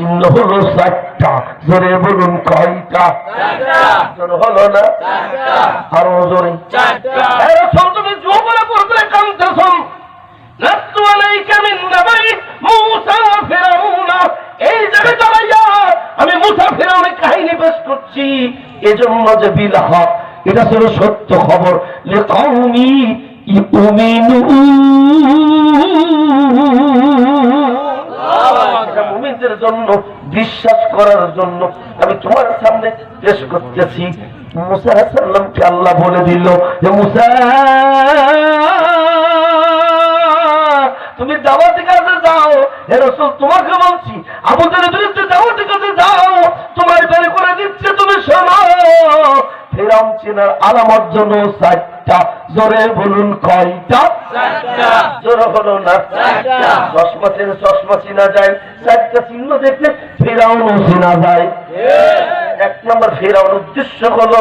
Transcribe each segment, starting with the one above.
চিহ্ন হলো চারটা জোরে বলুন কয়টা? জোর হলো না? আরও জোরে। তুমি দাঁড়াইয়া আমি কাহিনী পেশ করছি। এজন্য যে বিলহ এটা ছিল সত্য খবর। লিকাউমি ইউমিনুন। এটা জন্য বিশ্বাস করার জন্য আমি তোমার সামনে পেশ করতেছি। মুসা সাল্লামকে আল্লাহ বলে দিল যে, মুসা তুমি দাওয়াতি কাজে যাও। হে রসুল তোমাকে বলছি আমাদের বিরুদ্ধে দাওয়াতি কাজে যাও। তোমার বের করে দিচ্ছে তুমি শোনো। ফেরাম চেনার আলামত জন্য চারটা জোরে বলুন কয়টা? জোরে হলো না। চশমা চেনে চশমা চিনা যায় চারটা চিহ্ন দেখলে ফেরাউনও চেনা যায়। এক নম্বর ফেরাউন উদ্দেশ্য হলো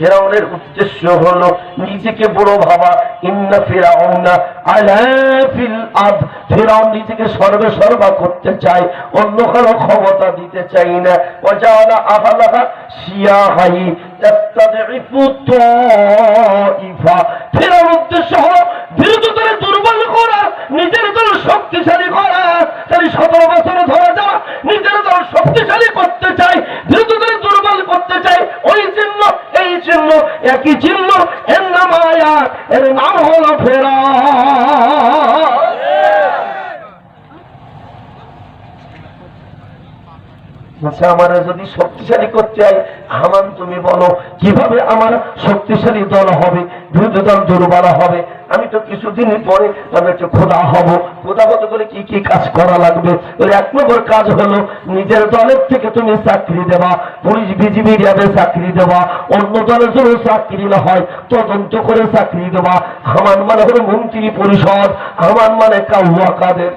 ফেরাউনের উদ্দেশ্য হলো নিজেকে বড় ভাবা। ইন্না ফেরাউনা আলা ফিল আদ ফেরাউন নিজেকে সর্বে সর্বা করতে চায়, অন্য কারও ক্ষমতা দিতে চাই না। ফেরাউন উদ্দেশ্য হলো বিরোধী দুর্বল করা, নিজের দল শক্তিশালী করা। তাই সতেরো বছরে ধরা যাওয়া নিজের দল শক্তিশালী করতে চাই বিরোধী দুর্বল করতে চাই ওই এই চিহ্ন, একই চিহ্ন, এর নাম আয়া এর নাম হলো ফেরা আমার যদি শক্তিশালী করতে চাই হামান তুমি বলো, কীভাবে আমার শক্তিশালী দল হবে? দল দুর্বল হবে আমি তো পরে আমি একটু খোদা হব খোদা হতে কি কি কাজ করা লাগবে এক নম্বর কাজ হলো নিজের দলের থেকে তুমি চাকরি পুলিশ বিজিবি র্যাবে চাকরি অন্য দলের জন্য চাকরি না হয় তদন্ত করে চাকরি দেওয়া হামান মানে হলো মন্ত্রী পরিষদ হামান মানে কাউয়া কাদের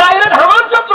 ডাইরেক্ট হামান চক্র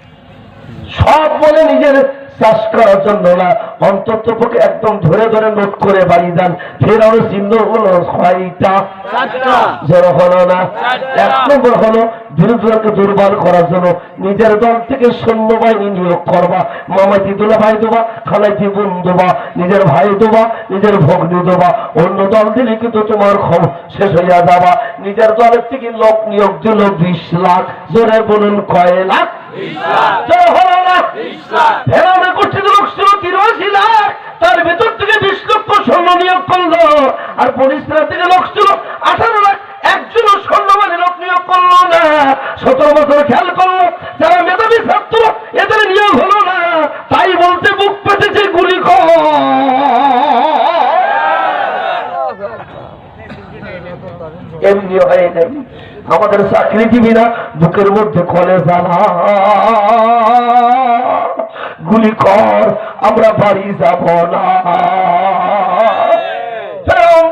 সব বলে নিজের চাষ করার জন্য না। অন্তত পক্ষে একদম ধরে ধরে নোট করে বাড়ি দেন ফেরাও চিহ্ন হলো ছয়টা। জোর হলো না। এক নম্বর হলো বিরোধীকে দুর্বল করার জন্য নিজের দল থেকে সৈন্যবাহিনী নিয়োগ করবা। মামাতি দোলা ভাই দেবা খালাইতি বোন দেবা নিজের ভাই দেবা নিজের ভগ্নি দেবা। অন্য দল দিলে কিন্তু তোমার খবর শেষ হইয়া যাবা। নিজের দলের থেকে লোক নিয়োগ দিল বিশ লাখ। জোরে বলুন কয় লাখ? হলো না? ফেরাউনে গঠিত লোক ছিল তিরাশি লাখ তার ভেতর থেকে বিশ লক্ষ সৈন্য নিয়োগ করল, আর পরিষ্কার থেকে লোক ছিল আঠারো লাখ একজন সৈন্যবাদী লোক নিয়োগ করল না, সতেরো বছর খেয়াল করল, যারা মেধাবী ছাত্র, এদের নিয়োগ হলো না, তাই বলতে বুক পেতেছে গুলি কর এমনি হয় নাই আমাদের চাকরিজীবী না বুকের মধ্যে কলে জ্বালা গুলি কর আমরা বাড়ি যাব না। ফেরাউন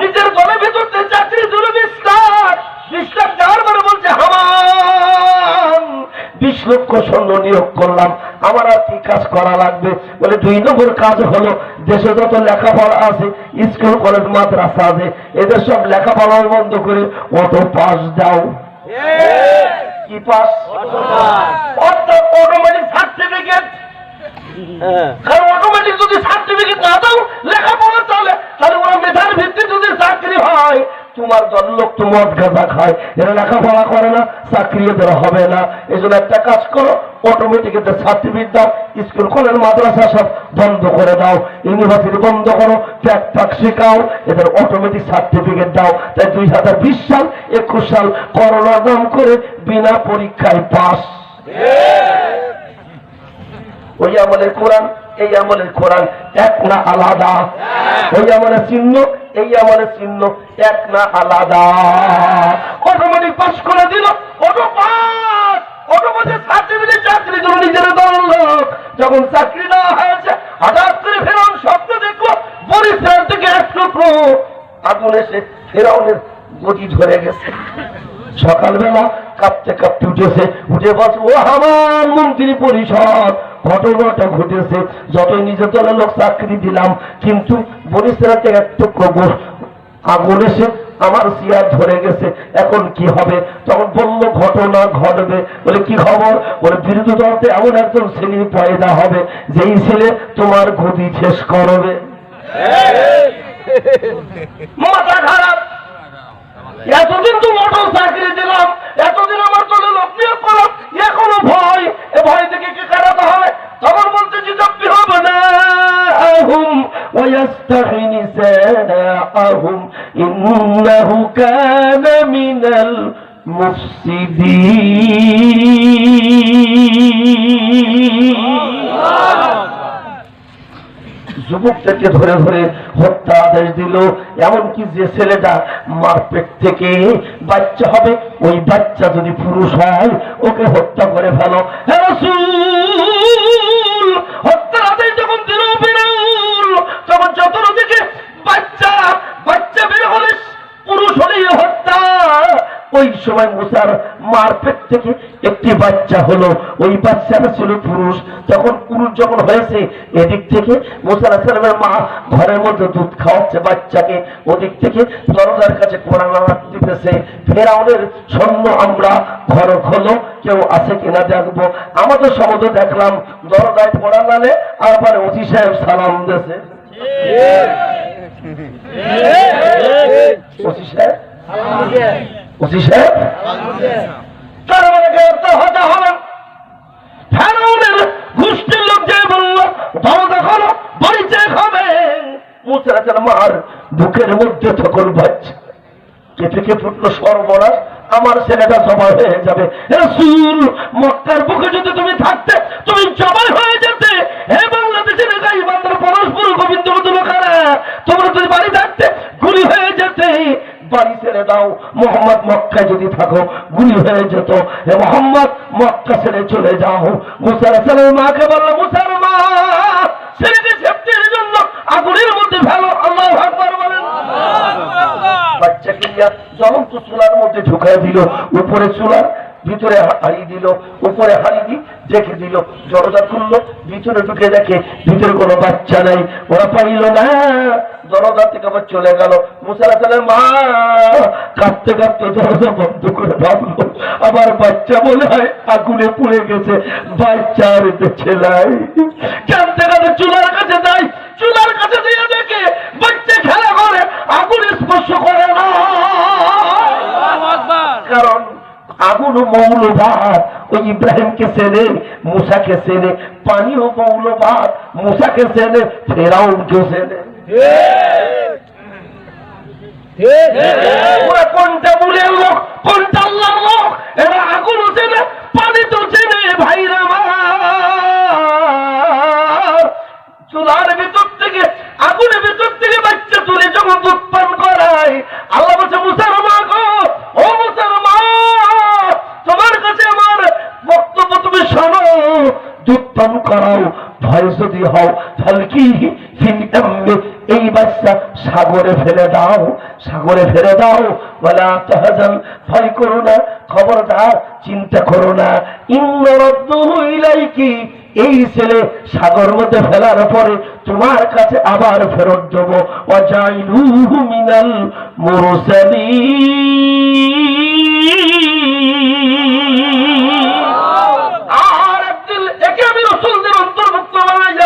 নিজের দলের ভেতর থেকে চাকরি দিল বিশ্বাস বিশ্বাস যার মানে বলছে হামান। বিশ লক্ষ সৈন্য নিয়োগ করলাম আমার আর কি কাজ করা লাগবে? বলে দুই নম্বর কাজ হলো দেশে যত লেখাপড়া আছে স্কুল কলেজ মাদ্রাসা আছে এদের সব লেখাপড়া বন্ধ করে অত পাস দাও। কি পাস অর্থাৎ অটোমেটিক সার্টিফিকেট কারণ অটোমেটিক যদি সার্টিফিকেট না দাও, লেখাপড়া চলে। তাহলে ওরা মেধার যদি চাকরি হয়, তোমার লোক তো মদ গাঁজা খায়। এরা লেখাপড়া করে না চাকরি এদের হবে না। এই জন্য একটা কাজ করো অটোমেটিক এদের সার্টিফিকেট দাও, স্কুল, কলেজ, মাদ্রাসা সব বন্ধ করে দাও। ইউনিভার্সিটি বন্ধ করো ট্যাক ট্যাক শেখাও, এদের অটোমেটিক সার্টিফিকেট দাও। তাই দুই হাজার বিশ সাল, একুশ সাল করোনার নাম করে বিনা পরীক্ষায় পাস। ওই আমলের কোরআন, এই আমলের কোরআন এক না আলাদা। ওই আমলের চিহ্ন, এই আমলের চিহ্ন এক না আলাদা। অটোমেটিক পাশ করে দিল সকালবেলা কাঁপতে কাঁপতে উঠেছে, উঠে বলছে, ও আমার মন্ত্রী পরিষদ ঘটনাটা ঘটেছে। যতই নিজের দলের লোক চাকরি দিলাম, কিন্তু বরিশালাতে একটু প্রবল আগুন এসে আমার সিয়ার ধরে গেছে। এখন কি হবে? তখন বলল, ঘটনা ঘটবে। বলে, কি খবর? বলে, বিরোধী দলতে এমন একজন ছেলে পয়দা হবে, যেই ছেলে তোমার গতি শেষ করবে। মাথা খারাপ! এতদিন তো মোটর চাকরি দিলাম এতদিন আমার চলে লোক নিয়োগ করলাম এখনো ভয় এ ভয় থেকে কি কাটাতে হবে তখন বলছে যে জব্দি হবে না আহুম ويستحي نساءهم إنه كان من المفسدين যুবকটাকে ধরে ধরে হত্যা আদেশ দিল। এমনকি যে ছেলেটা মারপেট থেকে বাচ্চা হবে, ওই বাচ্চা যদি পুরুষ হয়, ওকে হত্যা করে ফেলো। তখন চতুর্দিকে বাচ্চা বাচ্চা বের হলে পুরুষ হলেই হত্যা। ওই সময় মুসার মারপেট থেকে একটি বাচ্চা হলো। ওই বাচ্চাটা ছিল পুরুষ। তখন পুরুষ যখন হয়েছে এদিক থেকে মুসার আসলামের মা ঘরের মধ্যে দুধ খাওয়াচ্ছে বাচ্চাকে। ওদিক থেকে দরজার কাছে কোরআন দিতেছে ফেরাউনের সৈন্য আমরা ঘর খোলো কেউ আছে কিনা দেখব। আমাদের সমুদ্র দেখলাম দরজায় পড়া নালে আর পরে অতি সাহেব সালাম দেছে ওসি সাহেব? মানে আমার ছেলেটা জবাই হয়ে যাবে। মক্কার বুকে যদি তুমি থাকতে, তুমি জবাই হয়ে যেতে। হে বাংলাদেশের গাই মাত্র পরস্পর গোবিন্দ লোকেরা তোমরা যদি বাড়ি থাকতে, গুলি হয়ে যেতে। বাড়ি ছেড়ে দাও। মোহাম্মদ মক্কায় যদি থাকো গুলি হয়ে যেত। হে মোহাম্মদ মক্কা ছেড়ে চলে যাও। মুসার সালের মাকে বলল মুসার মা ছেলেকে সেফটির জন্য আগুনের মধ্যে ফেলো। আল্লাহ আকবার বলেন। বাচ্চাকে নিয়ে জ্বলন্ত চুলার মধ্যে ঢুকাই দিল। উপরে চুলার ভিতরে হাড়ি দিল উপরে হাড়ি দি রেখে দিল দরজা খুললো ভিতরে ঢুকে দেখে ভিতরে কোনো বাচ্চা নাই। ওরা পাইল না দরজা থেকে আবার চলে গেল। মুসালা সালের মা কাঁদতে কাঁদতে দরজা বন্ধ করে ভাবলো আবার বাচ্চা মনে হয় আগুনে পুড়ে গেছে বাচ্চা আর ছেলাই কাঁদতে কাঁদতে চুলার কাছে যাই চুলার কাছে দিয়ে দেখে বাচ্চা খেলা করে আগুন স্পর্শ করে না। কারণ আগুন মৌলবাদ, ওই ইব্রাহিমকে চেনে মুসাকে চেনে পানিও মৌলবাদ, মুসাকে ফেরাও চেনে সেলে কোনটা বলে কোনটা আল্লাহর লোক এরা আগুন চেনে পানি তো চেনে ভাইরা। যদি হও তাহলে কি? ফিল এই বাচ্চা সাগরে ফেলে দাও, সাগরে ফেলে দাও। বলা তাহাজান, ভয় করো না, খবরদার, চিন্তা করো না। ইন্নরদ্দ হইলাই কি এই ছেলে সাগর মধ্যে ফেলার পরে তোমার কাছে আবার ফেরত দেব। অজাইলুহু মিনাল মুরসালিন।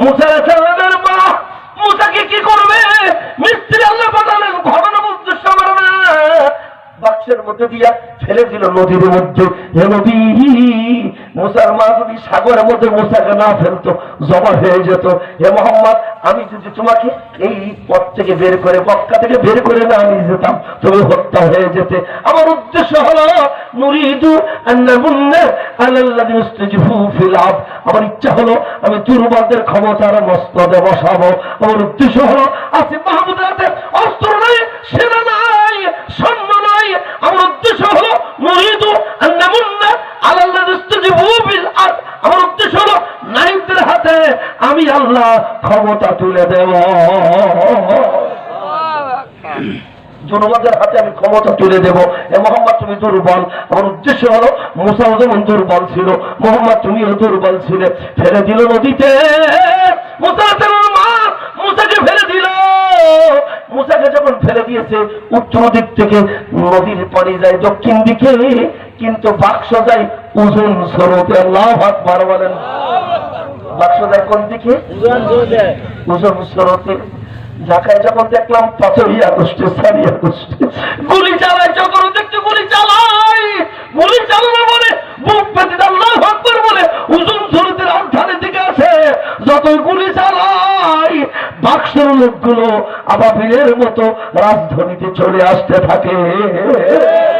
মুসার মা কি করবে? মিস্ত্রি আল্লাহ পাঠালেন ঘটনা বলতে সামার না বাক্সের মধ্যে দিয়া ফেলে দিল নদীর মধ্যে। হে নদী মুসার মা যদি সাগরের মধ্যে মুসাকে না ফেলতো, জমা হয়ে যেত। হে মোহাম্মদ, আমি যদি তোমাকে এই পথ থেকে বের করে, মক্কা থেকে বের করে না নিয়ে যেতাম তুমি হত্যা হয়ে যেতে। আমার উদ্দেশ্য হলো, নুরিদু আমার ইচ্ছা হলো, আমি দুর্বলদের ক্ষমতার মস্তদে বসাবো। আমার উদ্দেশ্য হলো আসিফ মাহমুদের অস্ত্র নাই, সেনা নাই, সৈন্য নাই। আমার উদ্দেশ্য হলো, নুরিদু আন্নাবুন্না আমার উদ্দেশ্য হলো হাতে আমি আল্লাহ ক্ষমতা তুলে দেব। জনগণের হাতে আমি ক্ষমতা তুলে দেব। এ মোহাম্মদ, তুমি দুর্বল। আমার উদ্দেশ্য হলো দুর্বল ছিল, মোহাম্মদ তুমিও দুর্বল ছিলে। ফেলে দিল নদীতে। ফেলে দিল। মুসাকে যখন ফেলে দিয়েছে উত্তর দিক থেকে নদীর পানি যায় দক্ষিণ দিকে। কিন্তু বাক্স যায় ওজন স্রোতে আল্লাহ আকবার বলেন। বাক্স কোন দিকে? ওজন স্রোতে ঢাকায় যখন দেখলাম, পাঁচই আগস্টে সারি আগস্টে। গুলি চালায়, যখন দেখতে গুলি চালাই গুলি চালানো বলে বুক পেতে আল্লাহ আকবার বলে উজুন শরীরের রাজধানীর দিকে আছে যতই গুলি চালাই বাক্সের লোকগুলো আবাবিলের মতো রাজধানীতে চলে আসতে থাকে। উজুন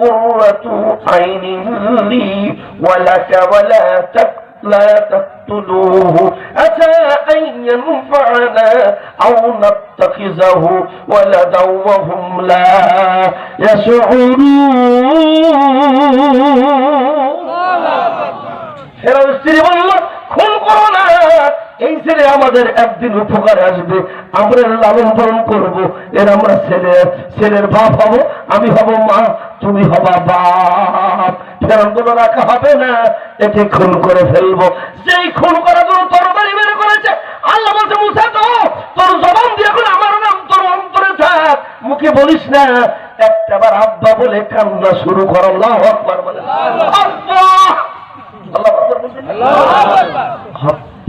قرة عين لي ولك ولا تك لا تقتلوه أتى أن ينفعنا أو نتخذه ولدا وهم لا يشعرون ফেরাও স্ত্রী বলল খুন করো না এই ছেলে আমাদের একদিন উপকারে আসবে আমরা এর লালন পালন করব। এর আমরা ছেলে ছেলের বাপ হব আমি হব মা তুমি হবা বাপ। ফেরান কোনো রাখা হবে না একে খুন করে ফেলব। যেই খুন করার জন্য তরবারি বের করেছে আল্লাহ বলছে মুসা তো তোর জবান দিয়ে এখন আমার নাম তোর অন্তরে থাক। মুখে বলিস না একটা বার আব্বা বলে কান্না শুরু কর আল্লাহ আকবার বলে। আল্লাহ আকবার। বলছেন?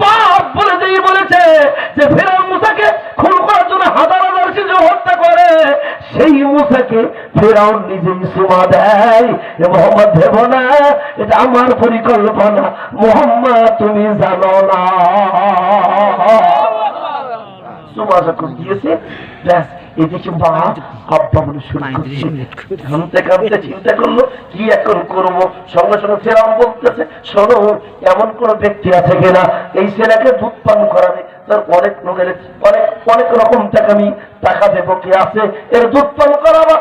বাপ বলে যেই বলেছে যে ফেরাউন মুসাকে খুন করার জন্য হাজার হাজার শিশু হত্যা করে, সেই মুসাকে ফেরাউন নিজেই সুমা দেয়। এ মোহাম্মদ না, এটা আমার পরিকল্পনা। মোহাম্মদ, তুমি জানো না। সুমা যখন দিয়েছে ব্যাস এদিকে মা আব্বা বলে শুরু কানতে চিন্তা করল কি এখন করব? সঙ্গে সঙ্গে ফেরাম বলতেছে শোনো এমন কোন ব্যক্তি আছে কিনা? এই ছেলেকে দুধ পান করাবে। তার অনেক লোকের অনেক অনেক রকম টাকা আমি টাকা দেবো। কি আছে? এর দুধ পান করাবা?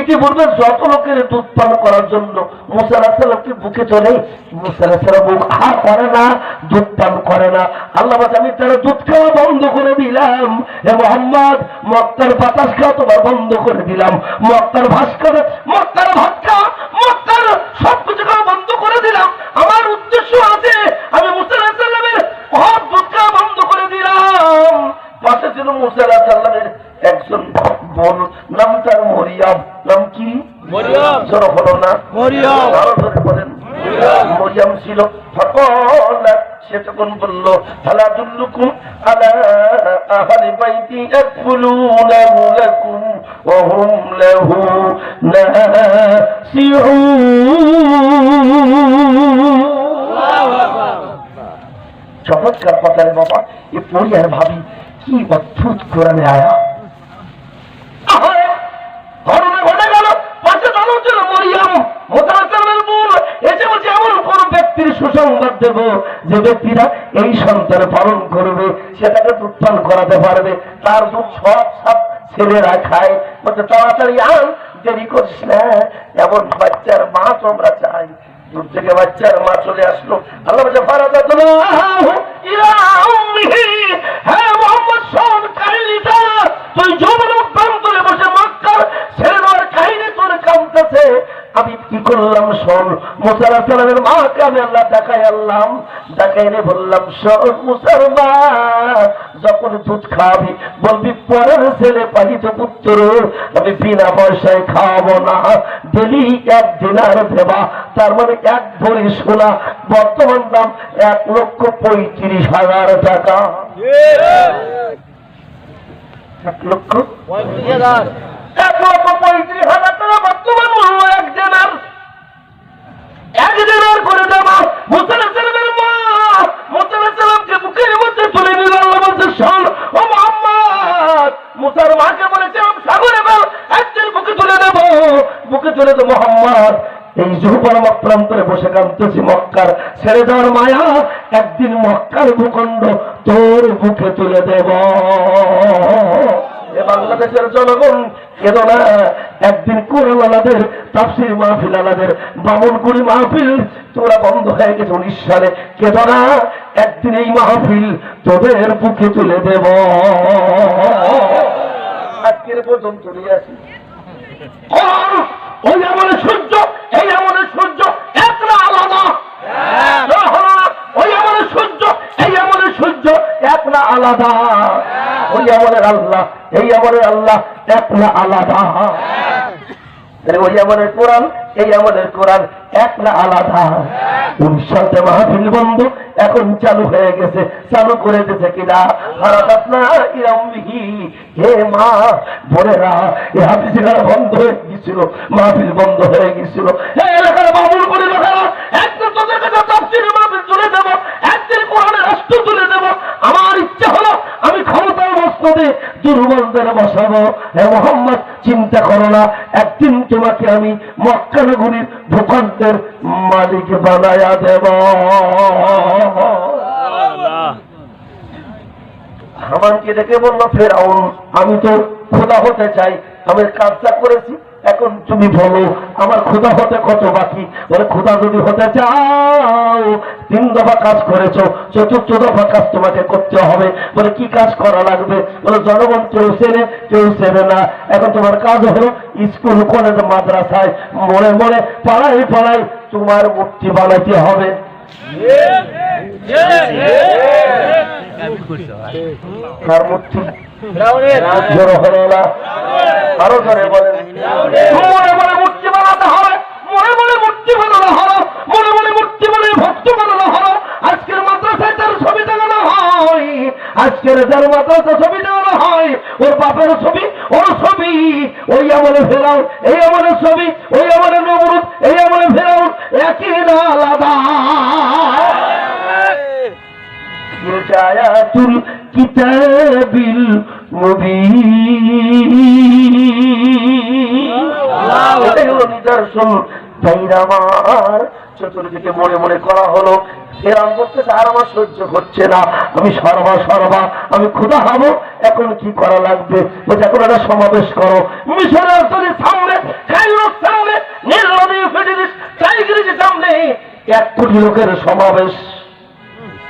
ইতিপূর্বে যত লোকের দুধ পান করার জন্য মুসা আলাহিসাল্লামকে বুকে চলে মুসা আলাহিসাল্লাম বুক হা করে না, দুধ পান করে না। আল্লাহ আমি তারা দুধ খাওয়া বন্ধ করে দিলাম। হে মোহাম্মদ, মক্কার বাতাস খাওয়া তোমার বন্ধ করে দিলাম। মক্কার ভাস করে মক্কার ভাত খাওয়া সব কিছু খাওয়া বন্ধ করে দিলাম। আমার উদ্দেশ্য আছে, আমি মুসা আলাহিসাল্লামের দুধ খাওয়া বন্ধ করে দিলাম। পাশে ছিল মুসা আলাহিসাল্লামের একজন বোন নাম তার মরিয়াম। নাম কি। জোর হলো না। মরিয়ম। আরও ধরে বলেন। মরিয়াম। ছিল। সে তখন বলল হালা দুল্লুকুম আলা আহলি বাইতি ইয়াকুলুনাহু লাকুম ওয়া হুম লাহু নাসিউন। চমৎকার কথা রে বাবা। এ পড়ি আর ভাবি কি অদ্ভুত কোরআনে আয়া আহারে, ঘটনা ঘটে গেল পাশে দাঁড়ানো ছিল মরিয়াম মোতারামের বোন এসে বলছে এমন কোন ব্যক্তির সুসংবাদ দেব যে ব্যক্তিরা এই সন্তান পালন করবে, সেটাকে পান করাতে পারবে। তার দুধ সব সব ছেলেরা খায় বলতে তাড়াতাড়ি আন দেরি করিস না। এমন বাচ্চার মা তোমরা চাই। দূর থেকে বাচ্চার মা চলে আসলো। আল্লাহ বলছে ইলা উম্মিহি। হ্যাঁ তুই যৌবন প্রান্তরে বসে মক্কার ছেলের কাহিনী তোর কামতেছে আমি কি করলাম শোন? মুসারা সালামের মাকে আমি আল্লাহ দেখাই আনলাম। দেখাই এনে বললাম শোন মুসার মা যখন দুধ খাবি বলবি পরের ছেলে পালিত পুত্র আমি বিনা পয়সায় খাওয়াবো না। ডেলি এক দিনার দেবা তার মানে এক ভরি সোনা বর্তমান দাম এক লক্ষ পঁয়ত্রিশ হাজার টাকা। এক লক্ষ এক লক্ষ পঁয়ত্রিশ হাজার টাকা বর্তমান মূল্য এক দিনার এক দিনার করে দেবা মুসাল্লাহ সালামের মা মুসাল্লাহ সালামকে বুকের মধ্যে তুলে নিল আল্লাহ বলছে শোন ও মোহাম্মদ মুসার মাকে বলেছিলাম সাগরে বল একদিন বুকে তুলে দেব বুকে তুলে দেবো মোহাম্মদ এই জুহবার প্রান্তরে বসে কাঁদতেছি মক্কার ছেড়ে একদিন মক্কার ভূখণ্ড তোর বুকে তুলে দেব। বাংলাদেশের জনগণ কেন না একদিন কোরআনাদের তাফসির মাহফিল আলাদের বামনগুড়ি মাহফিল তোরা বন্ধ হয়ে গেছে উনিশ সালে। কেন না একদিন এই মাহফিল তোদের বুকে তুলে দেব। আজকের পর্যন্ত নিয়ে আসি। ওই আমলের সূর্য, এই আমলের সূর্য একটা আলাদা। ওই আমলের সূর্য, এই আমলের সূর্য এক না আলাদা। ওই আমলের আল্লাহ, এই আমলের আল্লাহ এক না আলাদা। ওই আমলের কোরআন, এই আমলের কোরআন এক না আলাদা। উনিশ মাহফিল বন্ধ, এখন চালু হয়ে গেছে। চালু করে দিয়েছে কিনা? হারাতাত না হে মা, বোনেরা, এ হাফিজিরা বন্ধ হয়ে গেছিল মাহফিল বন্ধ হয়ে গেছিল হে এলাকার বাবুল করে লোকেরা একদিন তোদের কাছে তাফসির মাহফিল তুলে দেবো একদিন কোরআনের রাষ্ট্র তুলে দেবো আমার ইচ্ছা হলো আমি ক্ষমতার দুর্বলদের বসাবো। হে মোহাম্মদ, চিন্তা করো না, একদিন তোমাকে আমি মক্কানগরীর ভূখণ্ডের মালিক বানায়া দেব। হামানকে দেখে বলল, ফেরাউন, আমি তো খোদা হতে চাই। আমি কাজটা করেছি এখন তুমি বলো আমার খোদা হতে কত বাকি? বলে খোদা যদি হতে চাও তিন দফা কাজ করেছ চতুর্থ দফা কাজ তোমাকে করতে হবে। বলে কি কাজ করা লাগবে? বলে জনগণ কেউ চেনে কেউ চেনে না। এখন তোমার কাজ হলো স্কুল কলেজ মাদ্রাসায় মনে মনে পাড়ায় পাড়ায় তোমার মূর্তি বানাইতে হবে। কার মূর্তি আরও জোরে বলেন। মনে মনে মূর্তি বানাতে হবে মনে মনে মূর্তি বানানো হলো মনে মনে মূর্তি বানিয়ে ভক্ত বানানো হলো আজকের মাদ্রাসায় তার ছবি হয় আজকের যার মাদ্রাসা ছবি টাঙানো হয় ওর বাপের ছবি ওর ছবি ওই আমলে ফেরাও এই আমলে ছবি ওই আমলে নবরুদ এই আমলে ফেরাও একই না আলাদা। কিতাবিল মুবিন এটাই হলো নিদর্শন আমার চতুর্দিকে মনে মনে করা হলো এরাম করতেছে আর আমার সহ্য হচ্ছে না আমি সর্বা সর্বা আমি ক্ষুধা হব এখন কি করা লাগবে বলছে এখন একটা সমাবেশ করো মিশরের তৈরির সামনে কাইরোর সামনে নীল নদী ফেটিলিস টাইগ্রিজের সামনে এক কোটি লোকের সমাবেশ।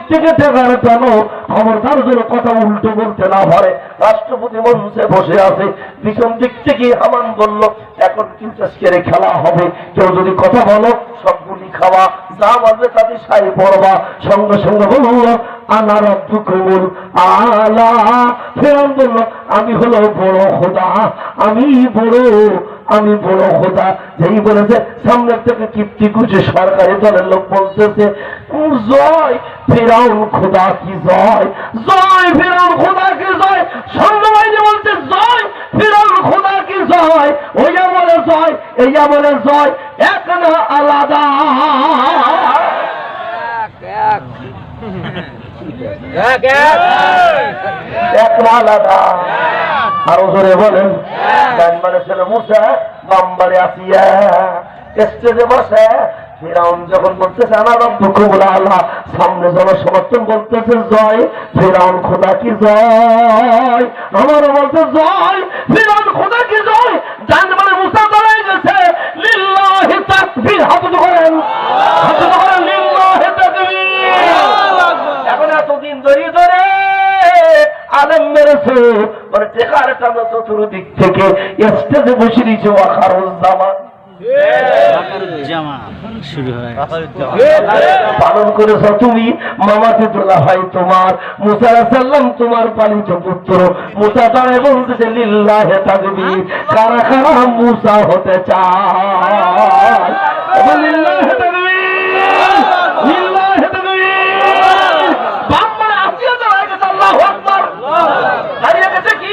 থেকে বলতে না রাষ্ট্রপতি মঞ্চে বসে আছে। পিছন দিক থেকে হামান বলল, এখন খেলা হবে। কেউ যদি কথা বলো, সবগুলি খাওয়া। যা বলবে তাতে সাই পড়বা। সঙ্গে সঙ্গে বলল আনার আলা। বলল, আমি হলো বড় খোদা। আমি বড় আমি বড় খোদা যেই বলেছে সামনের থেকে কীর্তি কুচে সরকারি দলের লোক বলতেছে জয় ফেরাউন খোদা কি জয়? জয় ফেরাউন খোদা কি জয়? সৈন্যবাহিনী বলছে জয় ফেরাউন খোদা কি জয়? ওইয়া বলে জয় এইয়া বলে জয় এক না আলাদা। এক না আলাদা। আরও জোরে বলেন। ডানবারে ছিল মুসা বামবারে আসিয়া স্টেজে বসে। যখন বলতেছে আমার রব্বুকুমুল আল্লাহ সামনে বলতেছে, জয় খোদা কি জয়? বলতে জয়, ফেরাউন খোদা কি জয়? ডানবারে মুসা দাঁড়ায় গেছে। লিল্লাহি তাকবীর, হাত করেন। হাত উঁচু করেন লিল্লাহি তাকবীর এখন এতদিন ধরে ধরে আলেম মেরেছে। মানে টেকার টানো চতুর্দিক থেকে স্টেজে বসে দিয়েছে ওয়াকারুজ্জামান জামা শুরু হয় পালন করেছ তুমি? মামাতে তোলা হয় তোমার মুসা সাল্লাম তোমার পালিত পুত্র। মুসা তারে বলতেছে লিল্লাহে থাকবি কারা কারা মুসা হতে চায়? লিল্লাহে থাকবি বাপ মানে আসিয়া দাঁড়ায় গেছে আল্লাহু আকবার দাঁড়িয়ে গেছে কি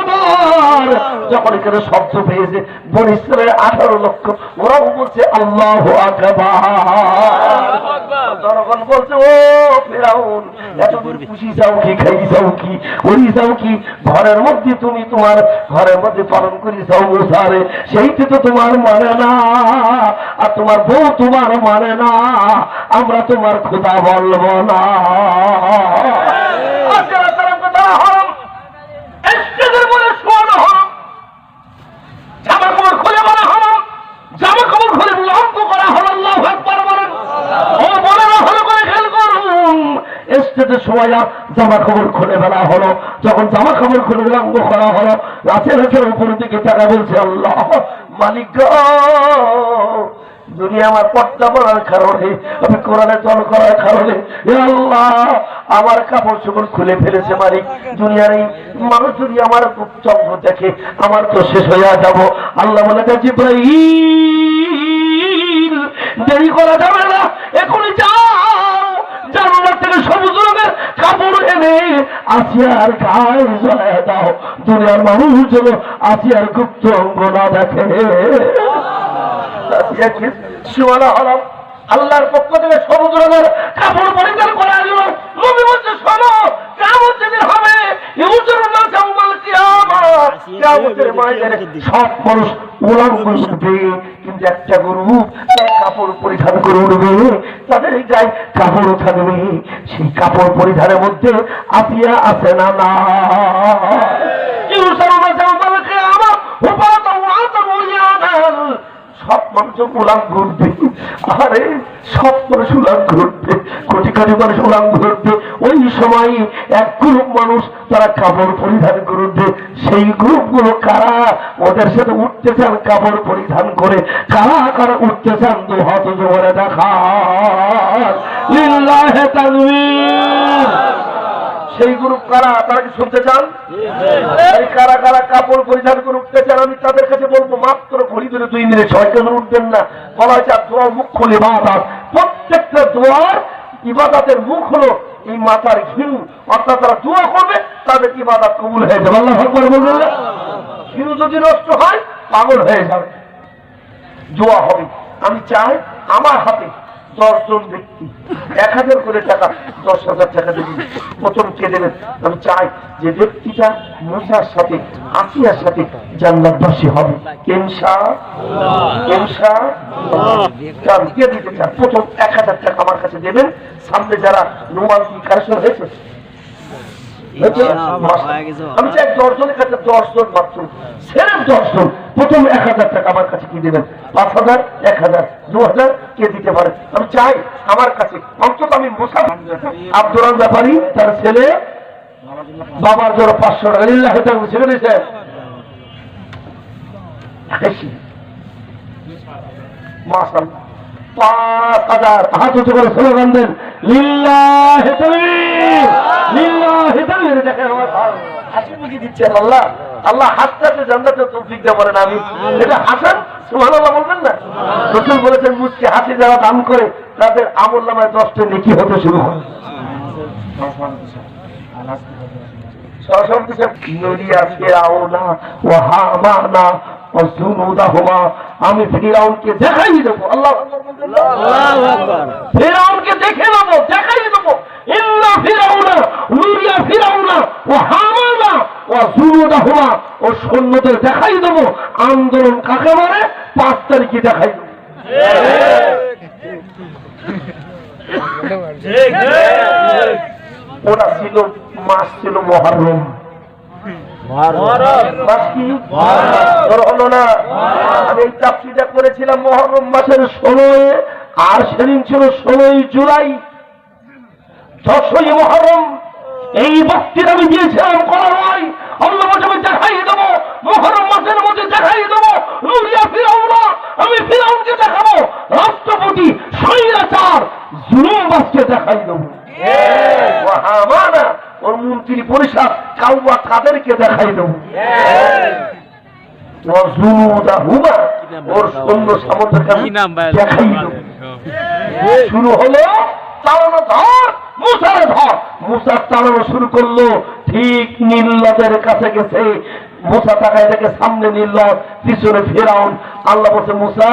যখন এখানে শব্দ পেয়েছে, বন আঠারো লক্ষ, ওরাও বলছে, আল্লাহ জনগণ বলছে, ও ফেরাউন ঘরের মধ্যে তুমি তোমার, ঘরের মধ্যে পালন করি যাও মুসারে সেইটি তো তোমার মানে না, আর তোমার বউ তোমার মানে না, আমরা তোমার খোদা বলব না কথা হরম স্টেজের মধ্যে শোয়ানো হরম জামা কাপড় খুলে বলা হলো জামা কাপড় খুলে লম্ব করা হলো, আল্লাহ একবার বলেন। ও বলেন করে খেয়াল করুন। স্টেজে সময় জামা কাপড় খুলে ফেলা হলো। যখন জামা কাপড় খুলে লম্ব করা হলো, রাতের রাতের উপরের দিকে টাকা বলছে, আল্লাহ, মালিক দুনিয়া আমার পর্দা পড়ার কারণে, আমি কোরআনে জল করার কারণে আল্লাহ, আমার কাপড় চোপড় খুলে ফেলেছে মালিক। দুনিয়ার এই মানুষ যদি আমার চন্দ্র দেখে, আমার তো শেষ হয়ে যাব। আল্লাহ বলে গেছে ইব্রাহিম দেরি করা যাবে না। এখনই যাও। জানালার থেকে সবুজ রঙের কাপড় এনে আসিয়ার গায়ে জ্বলায় দাও। দুনিয়ার মানুষ যেন আসিয়ার গুপ্ত অঙ্গ না দেখে। শিওয়ালা হলাম আল্লাহর পক্ষ থেকে সবুজ রঙের কাপড় পরিধান করা গেল নবী বলছে, শোনো হবে সব মানুষ উঠবে কিন্তু একটা গরু তার কাপড় পরিধান করে উঠবে। তাদের এই গায়ে কাপড়ও থাকবে। সেই কাপড় পরিধানের মধ্যে আসিয়া আছে না না। না সব গ্রুপ মানুষ তারা কাপড় পরিধান করবে। সেই গ্রুপগুলো কারা? ওদের সাথে উঠতে চান, কাপড় পরিধান করে। কারা কারা উঠতে চান, দু হাত জোরে দেখা সেই গ্রুপ কারা? তারা কি শুনতে চান? এই কারা কারা কাপড় পরিধান করে উঠতে চান? আমি তাদের কাছে বলব, মাত্র ঘড়ি ধরে দুই মিনিট ছয় কেন উঠবেন না। বলা হয়েছে আর দোয়ার মুখ খুলে ইবাদত। প্রত্যেকটা দোয়ার ইবাদতের মুখ হলো এই মাথার ঘিউ। অর্থাৎ তারা দোয়া করবে, তাদের ইবাদত কবুল হয়ে যাবে। আল্লাহ আকবার বলবেন না? ঘিউ যদি নষ্ট হয়, পাগল হয়ে যাবে। দোয়া হবে। আমি চাই আমার হাতে দশজন ব্যক্তি। এক হাজার করে টাকা দশ হাজার টাকা দেবেন প্রথম কে দেবেন? আমি চাই যে ব্যক্তিটা মুসার সাথে আসিয়ার সাথে জান্নাতবাসী হবে। কেমসা কেমসা চান কে দিতে চান? প্রথম এক হাজার টাকা আমার কাছে দেবেন। সামনে যারা রুমাল কি কারেকশন হয়েছে? হয়ে। আমি চাই দশজনের কাছে দশজন মাত্র। সেরেন দশজন। প্রথম এক হাজার টাকা আমার কাছে কি দেবেন? পাঁচ হাজার, এক হাজার, দু হাজার কে দিতে পারে? আমি চাই আমার কাছে, অন্তত আমি মোসাফ আব্দুল ব্যাপারী, তার ছেলে, বাবার জন্য পাঁচশো টাকা। লিল্লাহ তাআলা ছেলে দিয়েছে পাঁচ মুখে দিচ্ছেন আল্লাহ। আল্লাহ হাতটাতে জান্নাতে তৌফিক দেওয়া বলেন আমি এটা হাসান? সুবহানাল্লাহ বলবেন না? রসুল বলেছেন মুচকে হাসি যারা দান করে তাদের আমল নামায় দশটা নেকি হতে শুরু করে জুনুদাহুমা। আমি ফিরাউনকে দেখাই দেবো। আল্লাহ ফিরাউনকে দেখে নেব দেখাই দেবো। ইল্লা ফিরাউনা নুরিয়া ফিরাউনা ও হামানা ও ও সৈন্যদের দেখাই দেবো। আন্দোলন কাকে মারে পাঁচ তারিখে দেখাই দেবো। ওরা ছিল মাস ছিল মহরম। করেছিলাম মহরম মাসের ষোলোয় আর সেদিন ছিল ষোলোই জুলাই। দশই মহরম। এই বক্তৃতা আমি দিয়েছিলাম করা নয়। অন্য মাসে আমি দেখাই দেবো। মহরম মাসের মধ্যে দেখাই দেবো। নুরিয়া ফিরাউনা আমি ফিরাউনকে দেখাবো। রাষ্ট্রপতি স্বৈরাচার জুলুমবাসকে দেখাই দেবো। ওর মন্ত্রী পরিষদ কাউয়া কাদেরকে দেখাই দেবো। ওর জুনুদা হুমা ওর নাম ভাই? দেখাই দেবো। শুরু হলো চালানো ধর। মুসারে ধর মুসার চালানো শুরু করল, ঠিক নীলদের কাছে গেছে। মুসা তাকায় দেখে সামনে নীল পিছনে ফেরাউন। আল্লাহ বলছে, মুসা,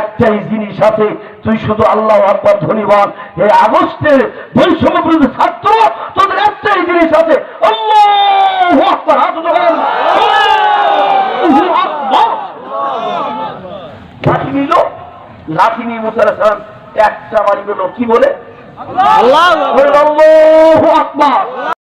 একটাই জিনিস আছে, তুই শুধু আল্লাহ আকবর ধনীবান এই আগস্টের বৈষম্য ছাত্র, তোদের একটাই জিনিস আছে। লাঠি নিল, লাঠি নিয়ে মুসার একটা বাড়ি গেল কি বলে? আল্লাহু আকবার।